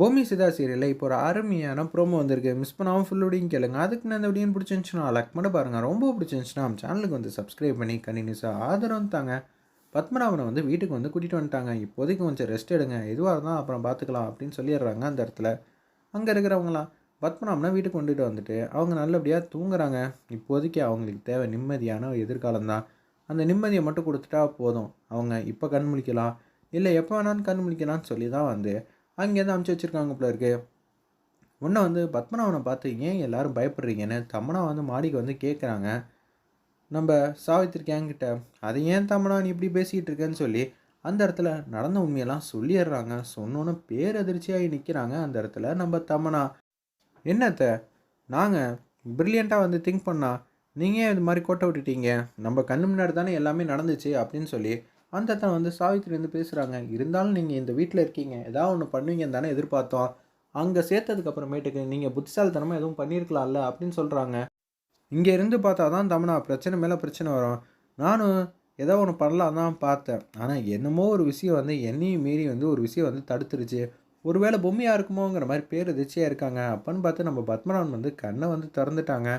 பூமி சிதா சீரியலில் இப்போ ஒரு அருமையான ப்ரோமோ வந்திருக்கு. மிஸ் பண்ணாமல் ஃபுல்லோடையும் கேளுங்க. அதுக்கு நான் இந்த வீடியோ பிடிச்சிருந்துச்சுன்னா லைக் பண்ணி பாருங்கள் ரொம்ப பிடிச்சிருந்துச்சுன்னா நம்ம சேனலுக்கு வந்து சப்ஸ்கிரைப் பண்ணி கண்டினியூஸாக ஆதரவு தாங்க. பத்மநாபனை வந்து வீட்டுக்கு வந்து கூட்டிகிட்டு வந்துட்டாங்க. இப்போதைக்கு கொஞ்சம் ரெஸ்ட் எடுங்க. எதுவாக இருந்தால் அப்புறம் பார்த்துக்கலாம் அப்படின்னு சொல்லிடுறாங்க அந்த இடத்துல. அங்கே இருக்கிறவங்களாம் பத்மநாபனை வீட்டுக்கு கொண்டுட்டு வந்துட்டு அவங்க நல்லபடியாக தூங்குறாங்க. இப்போதைக்கு அவங்களுக்கு தேவை நிம்மதியான எதிர்காலம் தான். அந்த நிம்மதியை மட்டும் கொடுத்துட்டா போதும். அவங்க இப்போ கண் முழிக்கலாம். இல்லை எப்போ வேணாலும் கண் முழிக்கலாம்னு சொல்லி தான் வந்து அங்கேருந்து அமுச்சு வச்சுருக்காங்க போல இருக்கு. உன்னை வந்து பத்மநாபனை பார்த்து ஏன் எல்லோரும் பயப்படுறீங்கன்னு? தமனா வந்து மாடிக்கு வந்து கேட்குறாங்க நம்ம சாவித்திரி கேங்கிட்ட அதை ஏன் தமனா நீ இப்படி பேசிக்கிட்டு இருக்கேன்னு சொல்லி அந்த இடத்துல நடந்த உண்மையெல்லாம் சொல்லிடுறாங்க. சொன்னோன்னு பேரதிர்ச்சியாகி நிற்கிறாங்க அந்த இடத்துல நம்ம தமனா. என்னத்த? நாங்கள் ப்ரில்லியண்ட்டாக வந்து திங்க் பண்ணால் நீங்கள் இது மாதிரி கோட்டை விட்டுட்டீங்க? நம்ம கண்ணு முன்னாடி தானே எல்லாமே நடந்துச்சு அப்படின்னு சொல்லி அந்த இடத்துல வந்து சாவித்திரி வந்து பேசுகிறாங்க இருந்தாலும் நீங்கள் இந்த வீட்டில் இருக்கீங்க. ஏதாவது ஒன்று பண்ணுவீங்கன்னு தானே எதிர்பார்த்தோம். அங்கே சேர்த்ததுக்கு அப்புறமேட்டுக்கு நீங்கள் புத்திசாலித்தனமாக எதுவும் பண்ணியிருக்கலாம்ல அப்படின்னு சொல்கிறாங்க இங்கே இருந்து பார்த்தா தான் தமனா பிரச்சனை மேலே பிரச்சனை வரும். நானும் ஏதோ ஒன்று பண்ணலாம் தான் பார்த்தேன். ஆனால் என்னமோ ஒரு விஷயம் வந்து என்னையும் மீறி வந்து ஒரு விஷயம் வந்து தடுத்துருச்சு. ஒருவேளை பொம்மையாக இருக்குமோங்கிற மாதிரி பேர் எதிர்ச்சியாக இருக்காங்க. அப்பன்னு பார்த்து நம்ம பத்மநாபன் வந்து கண்ணை வந்து திறந்துட்டாங்க.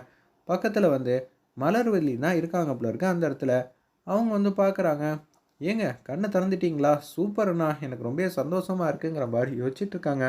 பக்கத்தில் வந்து மலர்வல்லி தான் இருக்காங்க போல இருக்கு அந்த இடத்துல. அவங்க வந்து பார்க்குறாங்க ஏங்க கண்ணை திறந்துட்டீங்களா? சூப்பர்ண்ணா எனக்கு ரொம்ப சந்தோஷமாக இருக்குங்கிற மாதிரி யோசிச்சுட்டு இருக்காங்க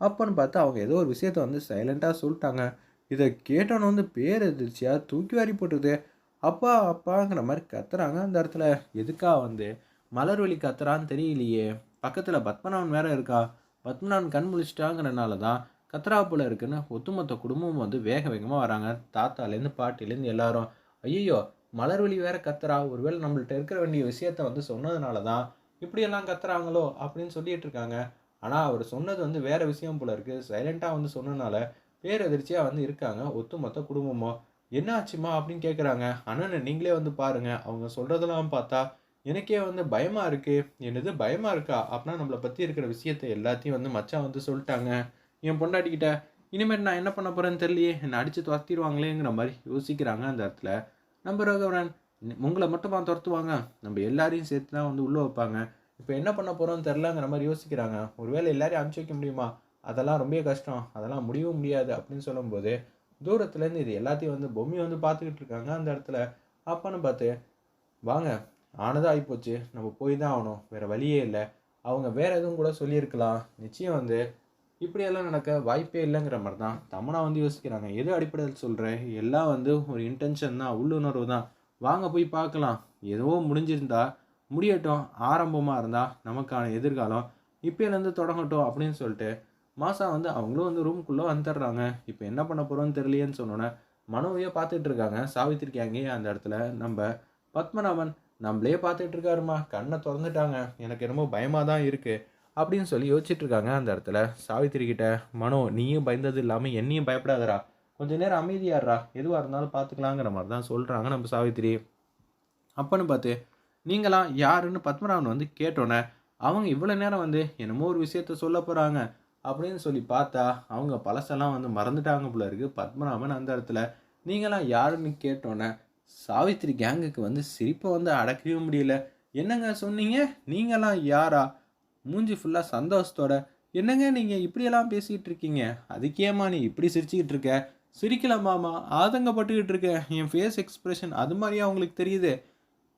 அப்போன்னு பார்த்து அவங்க ஏதோ ஒரு விஷயத்த வந்து சைலண்ட்டாக சொல்லிட்டாங்க. இதை கேட்டோன்னு வந்து பேர் எதிர்ச்சியாக தூக்கி வாரி போட்டுருது. அப்பா அப்பாங்கிற மாதிரி கத்துறாங்க அந்த இடத்துல. எதுக்கா வந்து? மலர்வழி கத்துறான்னு தெரியலையே. பக்கத்தில் பத்மநாபன் வேற இருக்கா? பத்மநாபன் கண் முழிச்சிட்டாங்கிறனால தான் கத்ரா போல இருக்குன்னு ஒட்டுமொத்த குடும்பமும் வந்து வேக வேகமாக வராங்க. தாத்தாலேருந்து பாட்டிலேருந்து எல்லாரும் ஐயோ மலர்வழி வேற கத்துறா. ஒருவேளை நம்மள்ட்ட இருக்கிற வேண்டிய விஷயத்த வந்து சொன்னதுனால தான் இப்படியெல்லாம் கத்துறாங்களோ அப்படின்னு சொல்லிட்டு இருக்காங்க. ஆனால் அவர் சொன்னது வந்து வேற விஷயம் போல இருக்கு. சைலண்ட்டாக வந்து சொன்னதுனால பேரதிர்ச்சியாக வந்து இருக்காங்க. ஒத்துமொத்த குடும்பமோ என்ன ஆச்சுமா? அப்படின்னு கேட்குறாங்க அண்ணன் நீங்களே வந்து பாருங்கள் அவங்க சொல்கிறதெல்லாம் பார்த்தா எனக்கே வந்து பயமாக இருக்குது என்னது? பயமாக இருக்கா? அப்படின்னா நம்மளை பற்றி இருக்கிற விஷயத்த எல்லாத்தையும் வந்து மச்சான் வந்து சொல்லிட்டாங்க. என் பொண்டாட்டிக்கிட்ட இனிமேல் நான் என்ன பண்ண போகிறேன்னு தெரியலையே. என்னை அடித்து துரத்திடுவாங்களேங்கிற மாதிரி யோசிக்கிறாங்க அந்த இடத்துல. நம்ம ரகுவரன் உங்களை மட்டுமா துரத்துவாங்க. நம்ம எல்லாரையும் சேர்த்து தான் வந்து உள்ளே வைப்பாங்க. இப்போ என்ன பண்ண போகிறோம்னு தெரிலங்கிற மாதிரி யோசிக்கிறாங்க. ஒருவேளை எல்லாரையும் அனுப்பிச்சி வைக்க முடியுமா? அதெல்லாம் ரொம்ப கஷ்டம். அதெல்லாம் முடியவும் முடியாது அப்படின்னு சொல்லும்போது தூரத்துலேருந்து இது எல்லாத்தையும் வந்து பொம்மையை வந்து பார்த்துக்கிட்டு இருக்காங்க அந்த இடத்துல. அப்பான்னு பார்த்து வாங்க ஆனதாக ஆகிப்போச்சு நம்ம போய் தான் ஆகணும். வேறு வழியே இல்லை. அவங்க வேறு எதுவும் கூட சொல்லியிருக்கலாம். நிச்சயம் வந்து இப்படியெல்லாம் நடக்க வாய்ப்பே இல்லைங்கிற மாதிரி தான் தமனா வந்து யோசிக்கிறாங்க. எது அடிப்படையில் சொல்கிறேன் எல்லாம் வந்து ஒரு இன்டென்ஷன் தான் உள்ளுணர்வு தான். வாங்க போய் பார்க்கலாம். எதுவும் முடிஞ்சிருந்தா முடியட்டும் ஆரம்பமாக இருந்தால் நமக்கான எதிர்காலம் இப்போலேருந்து தொடங்கட்டும் அப்படின்னு சொல்லிட்டு மாசா வந்து அவங்களும் வந்து ரூம்குள்ளே வந்துடுறாங்க. இப்போ என்ன பண்ண போகிறோன்னு தெரியலையேன்னு சொன்னோன்னே மனோவையே பார்த்துட்டு இருக்காங்க. சாவித்திரிக்காங்க அந்த இடத்துல நம்ம பத்மநாபன் நம்மளே பார்த்துட்டு இருக்காருமா கண்ணை திறந்துட்டாங்க. எனக்கு என்னமோ பயமாக தான் இருக்குது அப்படின்னு சொல்லி யோசிச்சுட்டு இருக்காங்க அந்த இடத்துல. சாவித்திரி கிட்ட மனோ நீயும் பயந்தது இல்லாமல் என்னையும் பயப்படாதடா. கொஞ்ச நேரம் அமைதியாடுறா. எதுவாக இருந்தாலும் பார்த்துக்கலாங்கிற மாதிரி தான் சொல்கிறாங்க நம்ம சாவித்திரி. அப்பன்னு பார்த்து நீங்களாம் யாருன்னு பத்மநாபன் வந்து கேட்டோன்னே அவங்க இவ்வளோ நேரம் வந்து என்னமோ ஒரு விஷயத்த சொல்ல போகிறாங்க அப்படின்னு சொல்லி பார்த்தா அவங்க பழசெல்லாம் வந்து மறந்துட்டாங்க போல இருக்குது பத்மநாபன் அந்த இடத்துல. நீங்களாம் யாருன்னு கேட்டோன்னே சாவித்திரி கேங்குக்கு வந்து சிரிப்பை வந்து அடக்கவே முடியல. என்னங்க சொன்னீங்க? நீங்களாம் யாரா? மூஞ்சி ஃபுல்லாக சந்தோஷத்தோட என்னங்க நீங்கள் இப்படியெல்லாம் பேசிக்கிட்டு இருக்கீங்க அதுக்கேம்மா நீ இப்படி சிரிச்சுக்கிட்டு இருக்க சிரிக்கலாமாமா ஆதங்கப்பட்டுக்கிட்டு இருக்க என் ஃபேஸ் எக்ஸ்ப்ரெஷன் அது மாதிரியா அவங்களுக்கு தெரியுது?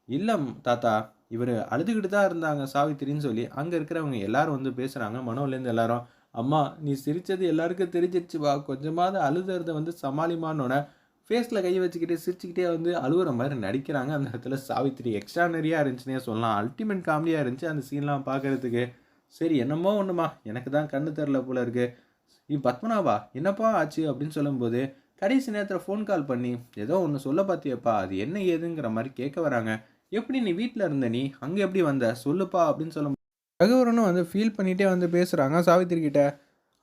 இல்லை தாத்தா. இவர் அழுதுகிட்டு தான் இருந்தாங்க சாவித்திரின்னு சொல்லி. அங்கே இருக்கிறவங்க எல்லாரும் வந்து பேசுகிறாங்க மனோலேருந்து எல்லாரும். அம்மா நீ சிரித்தது எல்லாருக்கும் தெரிஞ்சிருச்சு வா கொஞ்சமாவது அழுதுறத வந்து சமாளிமானோட ஃபேஸில் கை வச்சுக்கிட்டு சிரிச்சுக்கிட்டே வந்து அழுகுற மாதிரி நடிக்கிறாங்க. அந்த இடத்துல சாவித்திரி எக்ஸ்ட்ரானரியாக இருந்துச்சுன்னே சொல்லலாம். அல்டிமேட் காமெடியாக இருந்துச்சு அந்த சீன்லாம் பார்க்குறதுக்கு. சரி என்னமோ ஒன்றுமா எனக்கு தான் கண்ணு தெரில போல இருக்குது நீ பத்மநாபா என்னப்பா ஆச்சு? அப்படின்னு சொல்லும்போது கடைசி நேரத்தில் ஃபோன் கால் பண்ணி ஏதோ ஒன்று சொல்ல பார்த்தியப்பா அது என்ன ஏதுங்கிற மாதிரி கேட்க வராங்க. எப்படி நீ வீட்டில் இருந்த? நீ அங்கே எப்படி வந்த? சொல்லுப்பா அப்படின்னு சொல்லும் ரகுவரனும் வந்து ஃபீல் பண்ணிகிட்டே வந்து பேசுகிறாங்க சாவித்திரி கிட்ட.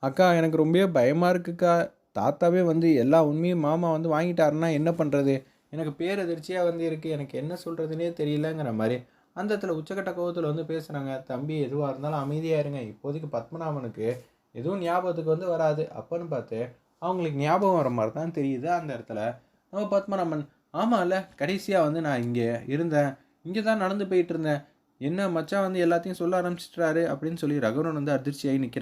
அக்கா எனக்கு ரொம்பவே பயமாக இருக்குக்கா. தாத்தாவே வந்து எல்லா உண்மையும் மாமா வந்து வாங்கிட்டாருன்னா என்ன பண்ணுறது எனக்கு பேரதிர்ச்சியாக வந்து இருக்குது எனக்கு என்ன சொல்கிறதுனே தெரியலங்கிற மாதிரி அந்த இடத்துல உச்சக்கட்ட கோவத்தில் வந்து பேசுகிறாங்க தம்பி எதுவாக இருந்தாலும் அமைதியாக இருங்க. இப்போதைக்கு பத்மநாபனுக்கு எதுவும் ஞாபகத்துக்கு வந்து வராது. அப்போன்னு பார்த்து அவங்களுக்கு ஞாபகம் வர மாதிரி தான் தெரியுது அந்த இடத்துல. நம்ம பத்மநாபன் ஆமாம் இல்லை கடைசியாக வந்து நான் இங்கே இருந்தேன். இங்கே தான் நடந்து போயிட்டு இருந்தேன். என்ன மச்சான் வந்து எல்லாத்தையும் சொல்ல ஆரம்பிச்சிட்டாரு அப்படின்னு சொல்லி ரகுவரன் வந்து அதிர்ச்சியாகி நிற்கிறேன்